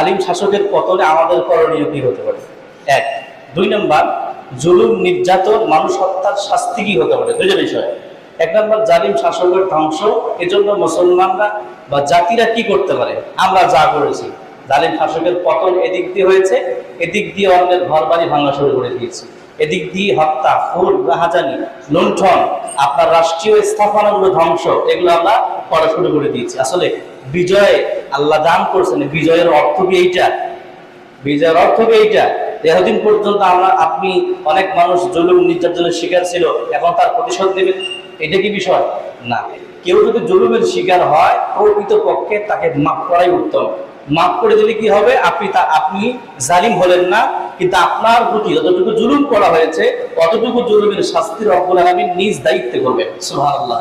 জালিম শাসকের পতনে আমাদের করণীয় কি হতে পারে? এক। দুই নম্বর, জুলুম, নির্যাতন, মানুষ হত্যার শাস্তি কি হতে পারে? দুইটা বিষয়। এক নম্বর, জালিম শাসকের ধ্বংস, এজন্য মুসলমানরা বা জাতিরা কি করতে পারে? আমরা যা করেছি। জালিম শাসকের পতন এদিক দিয়ে হয়েছে, এদিক দিয়ে অন্যের ঘর বাড়ি ভাঙা শুরু করে দিয়েছে। এদিক দিয়ে হত্যা ফুল রাহাজানি, লুণ্ঠন, আপনার রাষ্ট্রীয় স্থাপনাগুলো ধ্বংস, এগুলো আমরা করা শুরু করে দিয়েছি। আসলে বিজয় আল্লাহ দান করছেন, বিজয়ের অর্থ কি এইটা? বিজয়ের অর্থ কি এইটা? এতদিন পর্যন্ত আমরা, আপনি অনেক মানুষ জুলুম, নির্যাতনের শিকার ছিল, এখন তার প্রতিশোধ নেবেন? এটা কি বিষয়? না। কেউ যদি জুলুমের শিকার হয়, প্রকৃত পক্ষে তাকে মাফ করাই উত্তম। মাফ করে দিলে কি হবে? আপনি তা, আপনি জালিম হলেন না, কিন্তু আপনার প্রতি যতটুকু জুলুম করা হয়েছে, ততটুকু জুলুমের শাস্তির রব্বুল আলামিন নিজ দায়িত্বে করবেন। সুবহানাল্লাহ।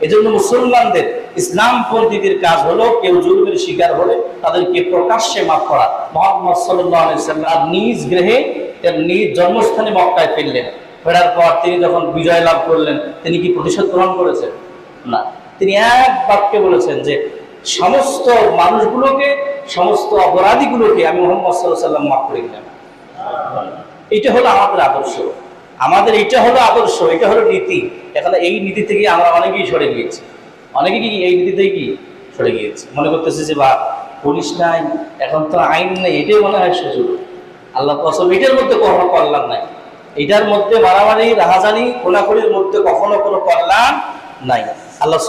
এজন্য মুসলমানদের ইসলাম পন্থীদের কাজ হলো কেউ জুলুমের শিকার হলে তাদেরকে প্রকাশ্যে মাফ করা। মোহাম্মদ সাল্লাম নিজ তার নিজ জন্মস্থানে মক্কায় ফিরলেন। ফেরার পর তিনি যখন বিজয় লাভ করলেন, তিনি কি প্রতিশোধ গ্রহণ করেছেন? না। তিনি এক বাক্যে বলেছেন যে, সমস্ত মানুষগুলোকে, সমস্ত অপরাধীগুলোকে আমি মোহাম্মদ সাল্লাহ সাল্লাম মাফ করে দিলাম। এটা হলো আমাদের আদর্শ। আমাদের এটা হলো আদর্শ, এটা হলো নীতি। এখন এই নীতি থেকে আমরা অনেকেই সরে গিয়েছি। অনেকে কি এই নীতি থেকে কি সরে গিয়েছি? মনে করতেছে যে বা পুলিশ নাই, এখন তো আইন নেই। এটাই মনে হয় সুযোগ আল্লাহ কসম, এটার মধ্যে কখনো কল্যাণ নাই। এটার মধ্যে মারামারি, রাহাজানি খোলাখুলির মধ্যে কখনো কোনো কল্যাণ নাই। আল্লাহ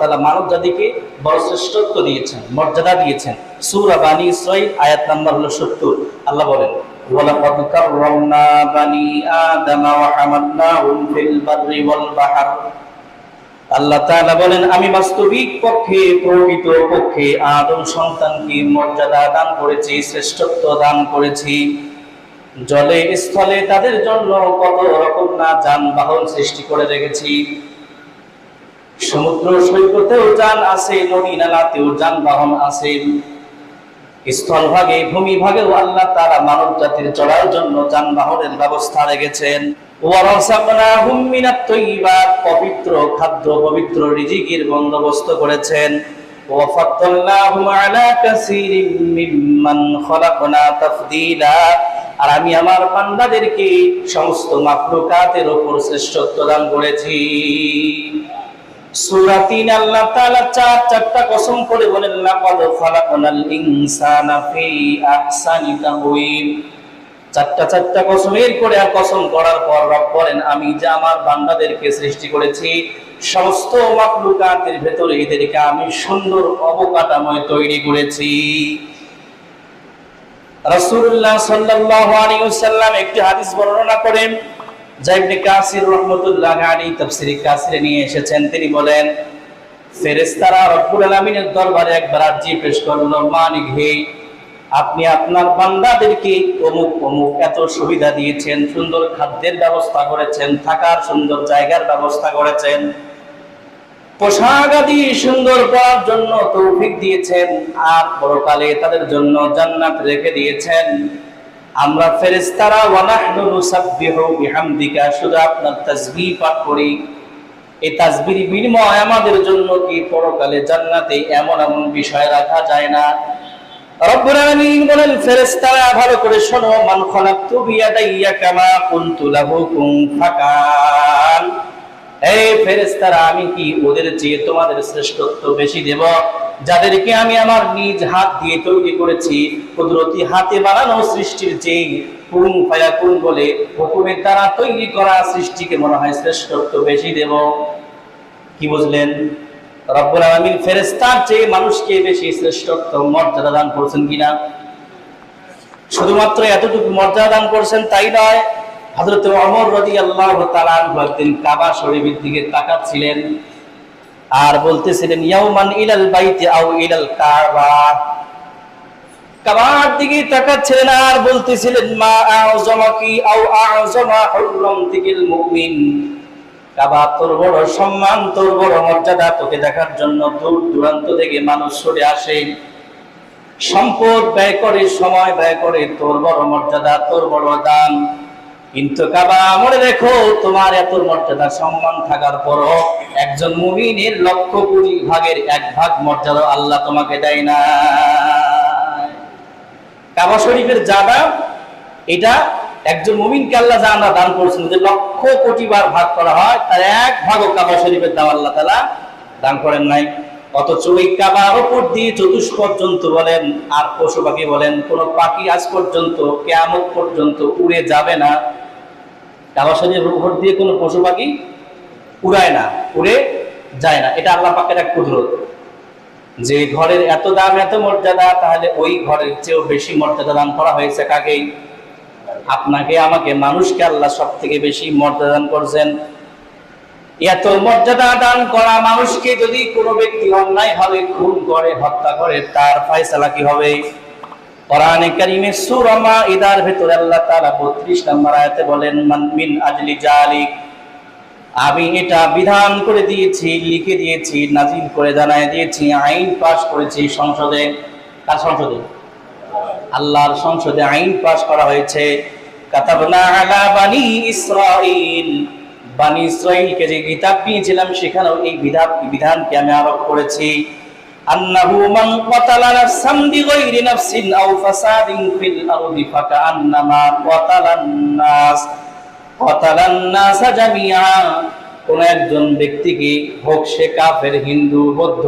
তাআলা মানব জাতিকে বড় শ্রেষ্ঠত্ব দিয়েছেন, মর্যাদা দিয়েছেন। সূরা বানী ইসরাঈল, আয়াত নাম্বার হলো 70 আল্লাহ বলেন বানী আদম ওয়া হামালনাহুম ফিল বাররি ওয়াল বাহর আল্লাহ তাআলা বলেন, আমি বাস্তবিক পক্ষে, প্রকৃত পক্ষে আদম সন্তানকে মর্যাদা দান করেছি, শ্রেষ্ঠত্ব দান করেছি। জলে, স্থলে তাদের জন্য কত রকম না যানবাহন সৃষ্টি করে রেখেছি। সমুদ্র সৈকতেও যান আছে নদী নালাতেও যানবাহন আছে। স্থল ভাগে ভূমি ভাগেও আল্লাহ তারা মানব জাতির চলার জন্য যানবাহনের ব্যবস্থা রেখেছেন। পবিত্র খাদ্য, পবিত্র রিজিকের বন্দোবস্ত করেছেন। আর আমি আমার বান্দাদেরকে সমস্ত মাখলুকাতের উপর শ্রেষ্ঠত্ব দান করেছি। সূরা 3 আল্লাহ তাআলা চার, চারটা কসম করে বলেন, লাকাদ খালাকনাল ইনসানা ফি আহসানি তাকওয়িম। চারটা চারটা কসমের করে আর কসম করার পর রব বলেন, আমি যে আমার বান্দাদেরকে সৃষ্টি করেছি, সমস্ত মাকলুকাতের ভেতরে এদেরকে আমি সুন্দর অবকাঠাময় তৈরি করেছি। রাসূলুল্লাহ সাল্লাল্লাহু আলাইহি ওয়াসাল্লাম একটি হাদিস বর্ণনা করেন নিয়ে এসেছেন। তিনি বলেন দরবারে হে, আপনি আপনার বান্দাদেরকে অমুক অমুক এত সুবিধা দিয়েছেন, সুন্দর খাদ্যের ব্যবস্থা করেছেন, থাকার সুন্দর জায়গার ব্যবস্থা করেছেন, পোশাক আদি সুন্দর জন্য দিয়েছেন, আর পরকালে তাদের জন্য জান্নাত রেখে দিয়েছেন। আমরা ফেরেশতারা ওয়া নাহনু নুসাব্বিহু বিহামদিকা শুধু আপনার তাসবিহ পাঠ করি। এই তাসবির বিনিময় আমাদের জন্য কি পরকালে জান্নাতে এমন এমন বিষয় রাখা যায় না? রব্বুল আলামিন বলেন, ফেরেশতারা, ভালো করে শোনো, মান খালাকতু বিয়াদাইয়া কামা কুনতু লাহু কুন ফাকান এই ফেরেশতারা, আমি কি ওদের চেয়ে তোমাদের শ্রেষ্ঠত্ব বেশি দেব? যাদেরকে আমি আমার নিজ হাত দিয়ে তৈরি করেছি, কুদরতি হাতে বানানো সৃষ্টির চেয়ে কুন ফায়াকুন বলে হুকুমের দ্বারা তৈরি করা সৃষ্টিকে মনে হয় শ্রেষ্ঠত্ব বেশি দেব। কি বুঝলেন? রব্বুল আলামিন ফেরেশতার চেয়ে মানুষকে বেশি শ্রেষ্ঠত্ব মর্যাদা দান করছেন কিনা? শুধুমাত্র এতটুকু মর্যাদা দান করছেন তাই নয় হযরত ওমর রাদিয়াল্লাহু তাআলা আনহু একদিন কাবা শরীফের দিকে তাকাচ্ছিলেন আর বলতেছিলেন ইলাল বাইতি আও ইলাল কাবা। কাবার দিকে তাকাচ্ছিলেন আর বলতেছিলেন, মা আও মুমিন? কাবা তোর বড় সম্মান, তোর বড় মর্যাদা তোকে দেখার জন্য দূর দূরান্ত থেকে মানুষ ছুটে আসে। সম্পদ ব্যয় করে, সময় ব্যয় করে তোর বড় মর্যাদা, তোর বড় দান। কিন্তু কাবা, মনে রেখো, তোমার এত মর্যাদা, সম্মান থাকার পরও একজন মুমিনের লক্ষ কোটি ভাগের এক ভাগ মর্যাদা আল্লাহ তোমাকে দেয় না কাবা শরীফের দাম এটা একজন মুমিনকে আল্লাহ যা আমরা দান করছেন যে লক্ষ কোটি বার ভাগ করা হয়, তার এক ভাগও কাবা শরীফের দাম আল্লাহ তালা দান করেন নাই। অথচ ওই কাবার ওপর দিয়ে চতুষ্পদ পর্যন্ত বলেন, আর পশু পাখি বলেন, কোন পাখি আজ পর্যন্ত, কেয়ামত পর্যন্ত উড়ে যাবে না। কাবা উপর দিয়ে কোনো পশু পাখি উড়ায় না, উড়ে যায় না। এটা আল্লাহ পাকের এক কুদরত। যে ঘরের এত দাম, এত মর্যাদা, তাহলে ওই ঘরের চেয়েও বেশি মর্যাদা দান করা হয়েছে কাকেই? আপনাকে, আমাকে, মানুষকে আল্লাহ সব থেকে বেশি মর্যাদা দান করছেন। এত মর্যাদা দান করা মানুষকে যদি কোনো ব্যক্তি অন্যায় ভাবে খুন করে, হত্যা করে, তার ফয়সালা কি হবে? কোরআনে কারিমে সূরা মাইদার ভিতরে আল্লাহ তাআলা 32 নম্বর আয়াতে বলেন, মান মিন আজলি জালিক। আমি এটা বিধান করে দিয়েছি, লিখে দিয়েছি, নাজিল করে জানায় দিয়েছি, আইন পাশ করেছি সংসদে। কার সংসদে? আল্লাহর সংসদে আইন পাশ করা হয়েছে। কাতাবনা আলা বানি ইসরাইল বানি ইসরাইলকে যে কিতাব দিয়েছিলাম, সেখানেও এই বিধান বিধানকে আমি আরোপ করেছি। আন্নাহু মান ক্বাতালা নাফসান বিগাইরি নাফসিন আও ফাসাদিন ফিল আরদি কোন একজন ব্যক্তিকে হোক সে কাফের, হিন্দু, বৌদ্ধ,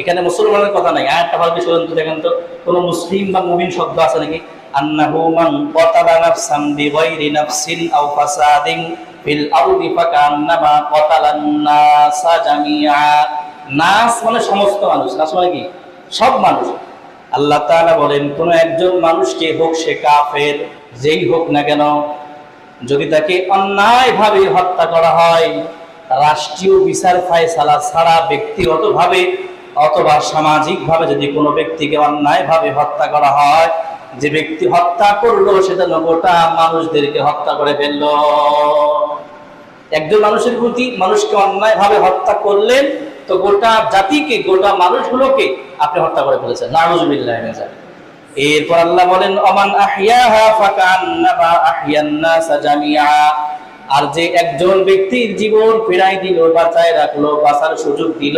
এখানে মুসলমানের কথা নাই। আয়াতটা ভালো করে তো, দেখেন তো, কোন মুসলিম বা মুমিন শব্দ আছে নাকি? আন্নাহু মান ক্বাতালা নাফসান বিগাইরি নাফসিন আও ফাসাদিন ফিল আরদি ফাকান্নামা নাস মানে সমস্ত মানুষ, নাস মানে কি? সব মানুষ। আল্লাহ তাআলা বলেন, কোন একজন মানুষকে হোক সে কাফের, যেই হোক না কেন, যদি তাকে অন্যায়ভাবে হত্যা করা হয়, রাষ্ট্রীয় বিচার ফায়সালা ছাড়া ব্যক্তিগতভাবে অথবা সামাজিকভাবে যদি কোনো ব্যক্তিকে অন্যায়ভাবে হত্যা করা হয়, যে ব্যক্তি হত্যা করল সেটা গোটা মানুষদেরকে হত্যা করে ফেলল। একজন মানুষের প্রতি মানুষকে অন্যায়ভাবে হত্যা করলেন তো গোটা জাতিকে, গোটা মানুষগুলোকে আপনি হত্যা করে ফেলেছেন। এরপর আল্লাহ বলেন অমান আর যে একজন ব্যক্তির জীবন ফেরাই দিল, বাঁচায় রাখল, বাঁচার সুযোগ দিল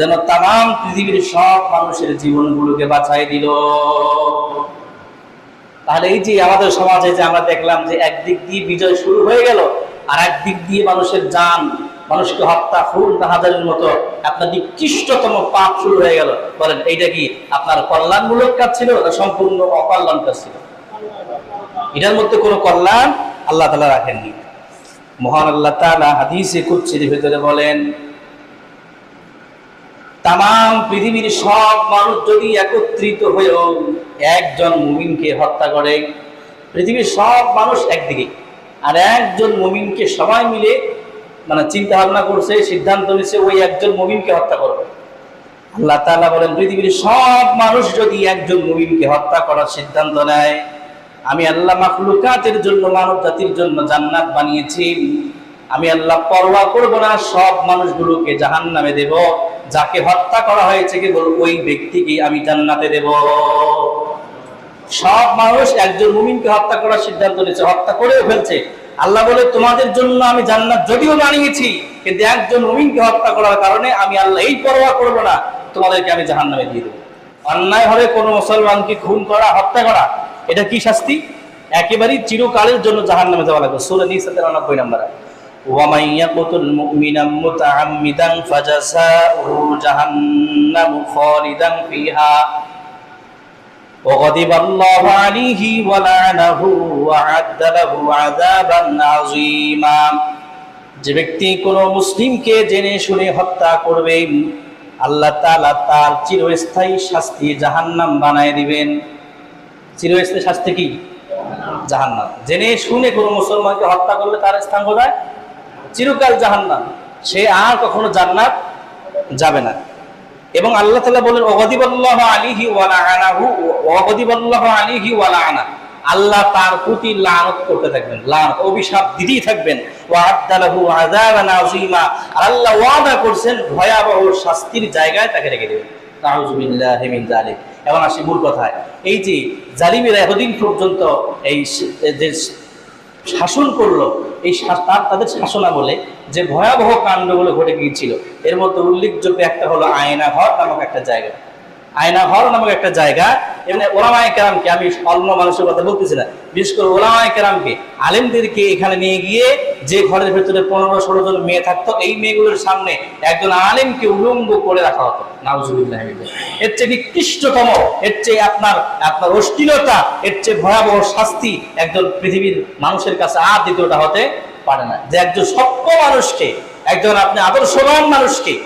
যেন তাম পৃথিবীর সব মানুষের জীবনগুলোকে বাঁচাই দিল। তাহলে এই যে আমাদের সমাজে যে আমরা দেখলাম যে একদিক দিয়ে বিজয় শুরু হয়ে গেল, আর একদিক দিয়ে মানুষের যান মানুষকে হত্যা, খুন হাজারের মতো আপনার নিকৃষ্টতম পাপ শুরু হয়ে গেল। বলেন, এইটা কি আপনার কল্যাণমূলক কাজ ছিল না সম্পূর্ণ অকল্যাণ কাজ ছিল? এটার মধ্যে কোনো কল্যাণ আল্লাহ তালা রাখেননি। মহান আল্লাহ তালা হাদিসে কুচ্ছির ভেতরে বলেন তাম পৃথিবীর সব মানুষ যদি একত্রিত হয়েও একজন মুমিনকে হত্যা করে, পৃথিবীর সব মানুষ একদিকে, আর একজন মুমিনকে সবাই মিলে মানে চিন্তা ভাবনা করছে, সিদ্ধান্ত নিচ্ছে ওই একজন মুমিনকে হত্যা করবে। আল্লাহ তাআলা বলেন, পৃথিবীর সব মানুষ যদি একজন মুমিনকে হত্যা করার সিদ্ধান্ত নেয়, আমি আল্লাহ মাখলুকাতের জন্য মানব জাতির জন্য জান্নাত বানিয়েছি, আমি আল্লাহ পরোয়া করব না, সব মানুষগুলোকে জাহান নামে দেব, যাকে হত্যা করা হয়েছে কেবল ওই ব্যক্তিকে আমি জান্নাতে দেব। সব মানুষ একজন মুমিনকে হত্যা করার সিদ্ধান্ত নিয়েছে, হত্যা করেও ফেলছে আল্লাহ বলে তোমাদের জন্য আমি জান্নাত যদিও বানিয়েছি কিন্তু একজন মুমিনকে হত্যা করার কারণে আমি আল্লাহ এই পরোয়া করব না তোমাদেরকে আমি জাহান নামে দিয়ে দেবো অন্যায় ভাবে কোনো মুসলমানকে খুন করা হত্যা করা এটা কি শাস্তি একেবারেই চিরকালের জন্য জাহান নামে যাওয়া লাগবে সুরে নিসা তিরানব্বই নম্বর ومن يقتل مؤمنا متعمدا فجزاؤه جهنم خالدا فيها وغضب الله عليه ولعنه وعد له عذابا عظيما যে ব্যক্তি কোনো মুসলিমকে জেনে শুনে হত্যা করবে আল্লাহ তাআলা তার চিরস্থায়ী শাস্তি জাহান্নাম বানায় দিবেন চিরস্থায়ী শাস্তি কি জাহান্নাম জেনে শুনে কোনো মুসলমানকে হত্যা করলে তার স্থান কোথায় চিরকাল জাহান্নাম সে আর কখনো জান্নাত যাবে না এবং আল্লাহ তাআলা বলেন ওয়াদিবাল্লাহ আলিহি ওয়ালা আনাহু আলিহি ওয়ালা আনা আল্লাহ তার প্রতি লানত করতে থাকবেন, লানত, অভিশাপ দিতেই থাকবেন। আল্লাহ ওয়াদা করছেন, ভয়াবহ শাস্তির জায়গায় তাকে রেখে দেবেন। এখন আসি মূল কথায়। এই যে জালিমেরা এতদিন পর্যন্ত এই যে শাসন করল, এই তার, তাদের শাসনা বলে যে ভয়াবহ কাণ্ডগুলো ঘটে গিয়েছিল, এর মধ্যে উল্লেখযোগ্য একটা হলো আয়না ঘর নামক একটা জায়গা। আয়না ঘর নামক একটা জায়গা এমনি ওলামায় কেরামকে আমি অন্য মানুষের কথা বলতেছি না। বিশেষ করে ওলামায় কেরামকে, আলেমদেরকে এখানে নিয়ে গিয়ে যে ঘরের ভেতরে পনেরো ষোলো জন মেয়ে থাকতো, এই মেয়েগুলোর সামনে একজন আলেমকে উলঙ্গ করে রাখা হতো। নাউজুবিল্লাহ এর চেয়ে নিকৃষ্টতম, এর চেয়ে আপনার আপনার অশ্লীলতা, এর চেয়ে ভয়াবহ শাস্তি একজন পৃথিবীর মানুষের কাছে আর দ্বিতীয়টা হতে পারে না। যে একজন সভ্য মানুষকে, একজন আপনি আদর্শবান মানুষকে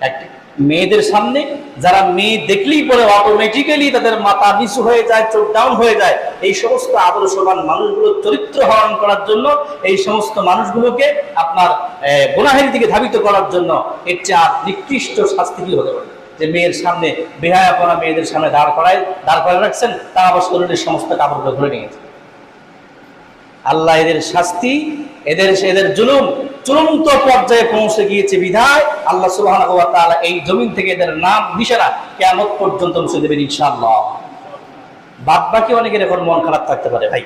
এক- মেয়েদের সামনে, যারা মেয়ে দেখলেই পরে অটোমেটিক্যালি তাদের মাথা নিচু হয়ে যায়, চোখ ডাউন হয়ে যায়। এই সমস্ত আদর্শবান মানুষগুলোর চরিত্র হরণ করার জন্য, এই সমস্ত মানুষগুলোকে আপনার গুনাহের দিকে ধাবিত করার জন্য এর চেয়ে আর নিকৃষ্ট শাস্তি কি হতে পারে? যে মেয়ের সামনে বেহায়াপনা মেয়েদের সামনে দাঁড় করায় দাঁড় করায় রাখছেন, তারা আবার শরীরের সমস্ত কাপড়গুলো ধরে নিয়েছে আল্লাহ এদের শাস্তি, এদের এদের জুলুম চূড়ান্ত পর্যায়ে পৌঁছে গিয়েছে বিধায় আল্লাহ ওয়া এই জমিন থেকে এদের নাম, নিশানা কিয়ামত পর্যন্ত মুছে দেবেন ইনশাআল্লাহ। বাদ বাকি অনেকের এখন মন খারাপ থাকতে পারে ভাই।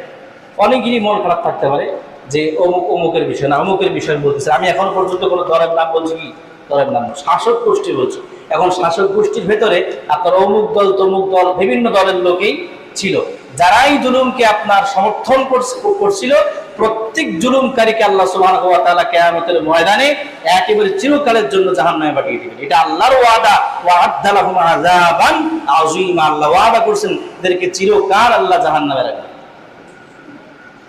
অনেকেরই মন খারাপ থাকতে পারে যে অমুক, অমুকের বিষয় না, অমুকের বিষয় বলতেছে। আমি এখন পর্যন্ত কোনো দলের নাম বলছি কি? দলের নাম শাসক গোষ্ঠী বলছি। এখন শাসক গোষ্ঠীর ভেতরে আপনার অমুক দল, তমুক দল, বিভিন্ন দলের লোকেই ছিল। যারাই জুলুমকে আপনার সমর্থন করছ- করছিল প্রত্যেক জুলুমকারীকে আল্লাহ সুবহান ওয়া তাআলা কিয়ামতের ময়দানে একেবারে চিরকালের জন্য জাহান্নামে পাঠিয়ে দিবেন। এটা আল্লাহর ওয়াদা। ওয়া আদালাহুম আযাবান আযীমা। আল্লাহ ওয়াদা করেছেন, এদেরকে চিরকাল আল্লাহ জাহান্নামে রাখবেন।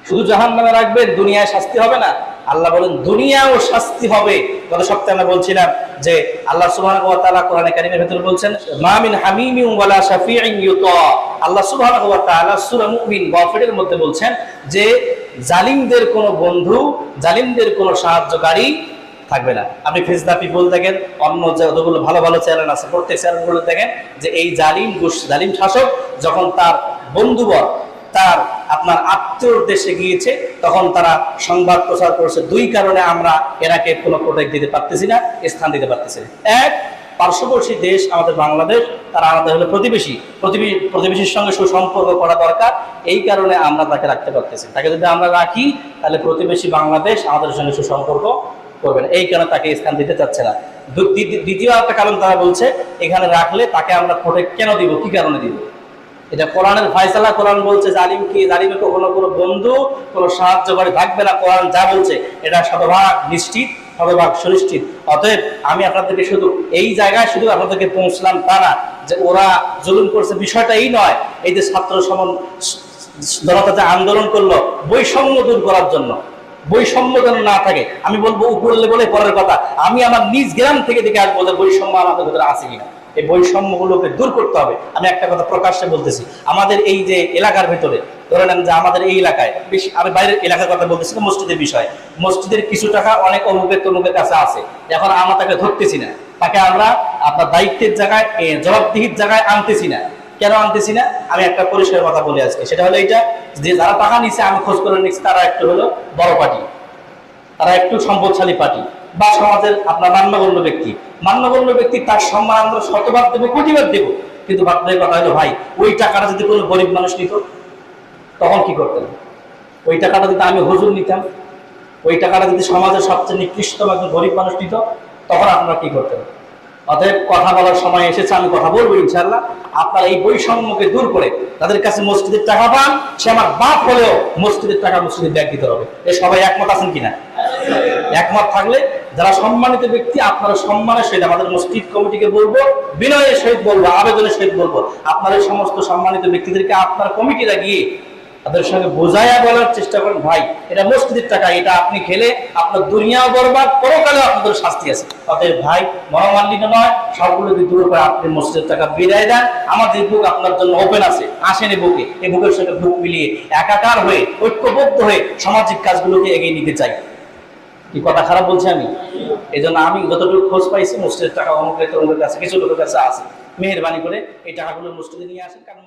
শুধু জাহান্নামে রাখবেন, দুনিয়ায় শাস্তি হবে না। আল্লাহ বলেন দুনিয়াও শাস্তি হবে। গত সপ্তাহে আমরা বলছিলাম যে আল্লাহ সুবহানাহু ওয়া তাআলা কোরআনে কারীমের ভিতরে বলছেন, মা মিন হামিমিন ওয়ালা আল্লাহ সুবহানাহু ওয়া তাআলা সূরা মুমিন গফিরের মধ্যে বলছেন যে জালিমদের কোনো বন্ধু, জালিমদের কোনো সাহায্যকারী থাকবে না। আপনি ফেসদা পিপল দেখেন, অন্য যতগুলো ভালো ভালো চ্যানেল আছে, প্রত্যেক চ্যানেলগুলো দেখেন যে এই জালিম জালিম শাসক যখন তার বন্ধুবর তার আপনার আত্মীয়র দেশে গিয়েছে, তখন তারা সংবাদ প্রচার করেছে। দুই কারণে আমরা এরাকে কোনো প্রোটেক্ট দিতে পারতেছি না স্থান দিতে পারতেছি এক, পার্শ্ববর্তী দেশ আমাদের বাংলাদেশ, তারা আমাদের হলো প্রতিবেশী। প্রতিবেশী, প্রতিবেশীর সঙ্গে সুসম্পর্ক করা দরকার, এই কারণে আমরা তাকে রাখতে পারতেছি তাকে যদি আমরা রাখি, তাহলে প্রতিবেশী বাংলাদেশ আমাদের সঙ্গে সুসম্পর্ক করবে না। এই কারণে তাকে স্থান দিতে চাচ্ছে না। দ্বিতীয় একটা কারণ তারা বলছে, এখানে রাখলে তাকে আমরা প্রোটেক্ট কেন দিব? কি কারণে দিব? এটা কোরআনের ফয়সালা, কোরআন বলছে জালিম কি জালিমে কখনো কোনো বন্ধু, কোনো সাহায্য করে থাকবে না, কোরআন যা বলছে, এটা শতভাগ নিশ্চিত, শতভাগ সুনিশ্চিত। অতএব আমি আপনাদেরকে শুধু এই জায়গায় শুধু আপনাদেরকে পৌঁছলাম তা না, যে ওরা জুলুম করছে বিষয়টা এই নয়, এই যে ছাত্র সমন জনতা যে আন্দোলন করল, বৈষম্য দূর করার জন্য। বৈষম্য যেন না থাকে, আমি বলব উপরলে বলে পরের কথা, আমি আমার নিজ গ্রাম থেকে দেখে আসব যে বৈষম্য আমাদের ভিতরে আছে কিনা। এই বৈষম্যগুলোকে দূর করতে হবে। আমি একটা কথা প্রকাশ্যে বলতেছি। আমাদের এই যে এলাকার ভেতরে, ধরে নেন যে আমাদের এই এলাকায়, বেশি আমি বাইরের এলাকার কথা বলতেছি মসজিদের বিষয়। মসজিদের কিছু টাকা অনেক অমুকের তমুকের কাছে আছে। এখন আমরা তাকে ধরতেছি না। তাকে আমরা আপনার দায়িত্বের জায়গায় জবাবদিহির জায়গায় আনতেছি না। কেন আনতেছি না? আমি একটা পরিষ্কার কথা বলি আজকে। সেটা হলো এইটা যে যারা টাকা নিচ্ছে আমি খোঁজ করে নিচ্ছি তারা একটু হলো বড় পার্টি। তারা একটু সম্পদশালী পার্টি। বা সমাজের আপনার মান্যগণ্য ব্যক্তি। মান্যগণ্য ব্যক্তি তার সম্মান আমরা শতবার দেবো কোটিবার দেবো। কিন্তু বাধ্যের কথা হলো, ভাই, ওই টাকাটা যদি কোনো গরিব মানুষ নিত, তখন কি করতেন? ওই টাকাটা যদি আমি হুজুর নিতাম, ওই টাকাটা যদি সমাজের সবচেয়ে নিকৃষ্টতম একজন গরিব মানুষ নিত, তখন আপনারা কি করতেন? অতএব কথা বলার সময় এসেছে, আমি কথা বলব ইনশাল্লাহ আপনারা এই বৈষম্যকে দূর করে তাদের কাছে মসজিদের টাকা পান, সে আমার বাপ হলেও মসজিদের টাকা মসজিদে ব্যাগ দিতে হবে। এ সবাই একমত আছেন কিনা? একমত থাকলে যারা সম্মানিত ব্যক্তি, আপনারা সম্মানের সহিত আমাদের মসজিদ কমিটিকে বলব, বিনয়ের সহিত বলব, আবেদনের সহিত বলব। আপনারা সমস্ত সম্মানিত ব্যক্তিদেরকে আপনার কমিটিরা গিয়ে তাদের সঙ্গে বোঝাইয়া বলার চেষ্টা করেন, ভাই, এটা মসজিদের টাকা, এটা আপনি খেলে আপনার দুনিয়াও বরবাদ পরকালে আপনাদের শাস্তি আছে। অতএব ভাই, মনোমালিন্য নয় সবগুলো যদি দূর করে আপনি মসজিদের টাকা বিদায় দেন, আমাদের বুক আপনার জন্য ওপেন আছে, আসেন এই বুকে। এই বুকের সঙ্গে বুক মিলিয়ে একাকার হয়ে, ঐক্যবদ্ধ হয়ে সামাজিক কাজগুলোকে এগিয়ে নিতে চাই। কি কথা খারাপ বলছি আমি? এই জন্য আমি যতটুকু খোঁজ পাইছি মুসলিদের টাকা তমুকের কাছে, কিছু লোকের কাছে আছে। মেহরবানি করে এই টাকাগুলো মসজিদে নিয়ে আসেন, কারণ